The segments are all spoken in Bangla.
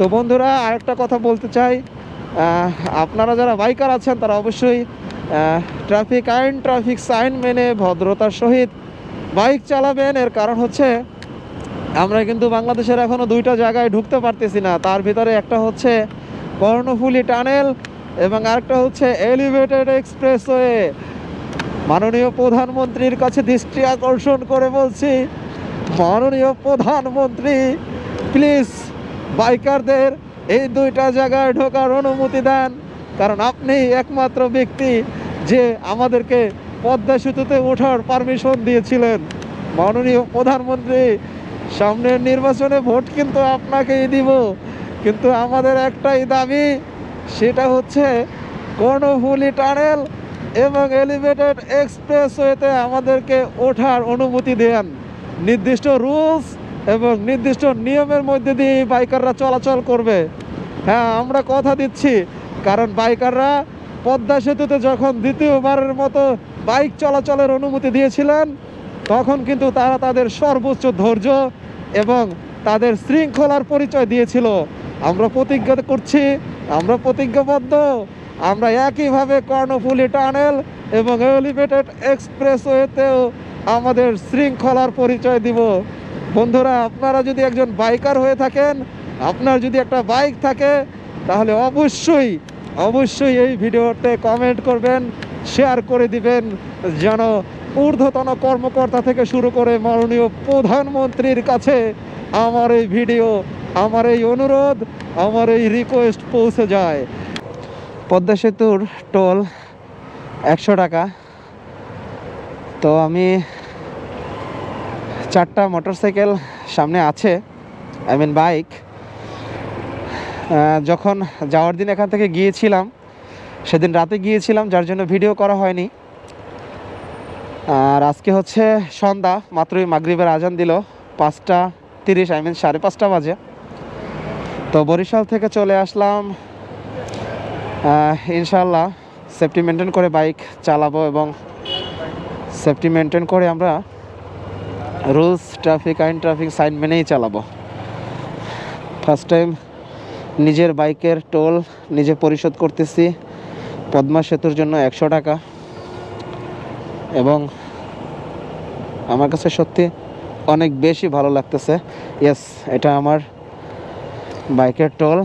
তো বন্ধুরা, আরেকটা কথা বলতে চাই। আপনারা যারা বাইকার আছেন, তারা অবশ্যই ট্রাফিক আইন, ট্রাফিক সাইন মেনে ভদ্রতার সহিত বাইক চালাবেন। এর কারণ হচ্ছে, আমরা কিন্তু বাংলাদেশের এখনও দুইটা জায়গায় ঢুকতে পারতেছি না। তার ভিতরে একটা হচ্ছে কর্ণফুলি টানেল এবং আরেকটা হচ্ছে এলিভেটেড এক্সপ্রেসওয়ে। মাননীয় প্রধানমন্ত্রীর কাছে দৃষ্টি আকর্ষণ করে বলছি, মাননীয় প্রধানমন্ত্রী, প্লিজ বাইকারদের এই দুইটা জায়গায় ঢোকার অনুমতি দেন। কারণ আপনি একমাত্র ব্যক্তি যে আমাদেরকে পদ্মা সেতুতে ওঠার পারমিশন দিয়েছিলেন। মাননীয় প্রধানমন্ত্রী, সামনের নির্বাচনে ভোট কিন্তু আপনাকেই দিব। কিন্তু আমাদের একটাই দাবি, সেটা হচ্ছে কর্ণফুলি টানেল এবং এলিভেটেড এক্সপ্রেসওয়েতে আমাদেরকে ওঠার অনুমতি দেন। নির্দিষ্ট রুলস এবং নির্দিষ্ট নিয়মের মধ্যে দিয়ে বাইকাররা চলাচল করবে। হ্যাঁ আমরা কথা দিচ্ছি, কারণ বাইকাররা পদ্মা সেতুতে যখন দ্বিতীয়বারের মতো বাইক চলাচলের অনুমতি দিয়েছিলেন, তখন কিন্তু তারা তাদের সর্বোচ্চ ধৈর্য এবং তাদের শৃঙ্খলার পরিচয় দিয়েছিল। আমরা প্রতিজ্ঞা করছি, আমরা প্রতিজ্ঞাবদ্ধ, আমরা একইভাবে কর্ণফুলি টানেল এবং এলিভেটেড এক্সপ্রেসওয়েতেও আমাদের শৃঙ্খলার পরিচয় দিব। বন্ধুরা, আপনারা যদি একজন বাইকার হয়ে থাকেন, আপনার যদি একটা বাইক থাকে, তাহলে অবশ্যই অবশ্যই এই ভিডিওতে কমেন্ট করবেন শেয়ার করে দিবেন, যেন ঊর্ধ্বতন কর্মকর্তা থেকে শুরু করে মাননীয় প্রধানমন্ত্রীর কাছে আমার এই ভিডিও, আমার এই অনুরোধ, আমার এই রিকোয়েস্ট পৌঁছে যায়। পদ্মা সেতুর টোল একশো টাকা। তো আমি চারটা মোটরসাইকেল সামনে আছে আই মিন বাইক যখন যাওয়ার দিন এখান থেকে গিয়েছিলাম, সেদিন রাতে গিয়েছিলাম, যার জন্য ভিডিও করা হয়নি। আর আজকে হচ্ছে সন্ধ্যা, মাত্রই মাগরিবের আজান দিল, পাঁচটা তিরিশ আই মিন সাড়ে পাঁচটা বাজে। তো বরিশাল থেকে চলে আসলাম। ইনশাল্লাহ সেফটি মেনটেন করে বাইক চালাবো এবং সেফটি মেনটেন করে আমরা রুলস, ট্রাফিক, আইন, ট্রাফিক, সাইন মেনেই চালাবো। ফার্স্ট টাইম নিজের বাইকের টোল নিজে পরিশোধ করতেছি। পদ্মা সেতুর জন্য একশো টাকা। এবং আমার কাছে সত্যি অনেক বেশি ভালো লাগতেছে। ইয়েস এটা আমার বাইকের টোল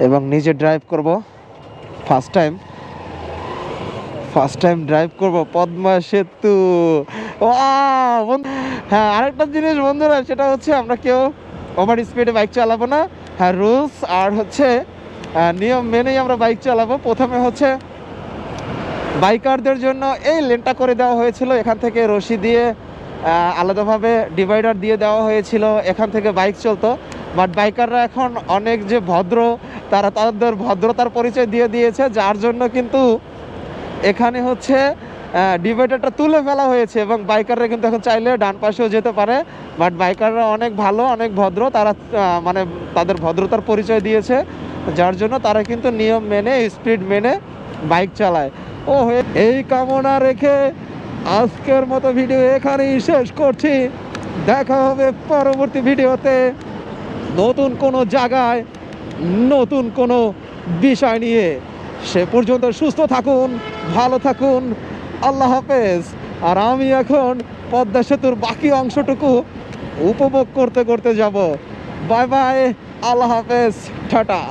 এবং নিজে ড্রাইভ করব। First time first time drive করব পদ্মা সেতু। হ্যাঁ আরেকটা জিনিস বন্ধুরা, সেটা হচ্ছে আমরা কেউ ওভার স্পিডে বাইক চালাবো না। হ্যাঁ রুলস আর হচ্ছে নিয়ম মেনেই আমরা বাইক চালাবো। প্রথমে হচ্ছে বাইকারদের জন্য এই লেনটা করে দেওয়া হয়েছিল। এখান থেকে রশি দিয়ে আলাদাভাবে ডিভাইডার দিয়ে দেওয়া হয়েছিল। এখান থেকে বাইক চলতো। বাট বাইকাররা এখন অনেক যে ভদ্র, তারা তাদের ভদ্রতার পরিচয় দিয়ে দিয়েছে। যার জন্য কিন্তু এখানে হচ্ছে ডিভাইডারটা তুলে ফেলা হয়েছে এবং বাইকাররা কিন্তু এখন চাইলে ডান পাশেও যেতে পারে। বাট বাইকাররা অনেক ভালো, অনেক ভদ্র। তারা মানে তাদের ভদ্রতার পরিচয় দিয়েছে। যার জন্য তারা কিন্তু নিয়ম মেনে স্পিড মেনে বাইক চালায়। ও এই কামনা রেখে আজকের মতো ভিডিও এখানেই শেষ করছি। দেখা হবে পরবর্তী ভিডিওতে নতুন কোনো জায়গায়, নতুন কোনো বিষয় নিয়ে। সে পর্যন্ত সুস্থ থাকুন, ভালো থাকুন। আল্লাহ হাফেজ। আর আমি এখন পদ্মা সেতুর বাকি অংশটুকু উপভোগ করতে করতে যাব। বাই বাই, আল্লাহ হাফেজ, টাটা।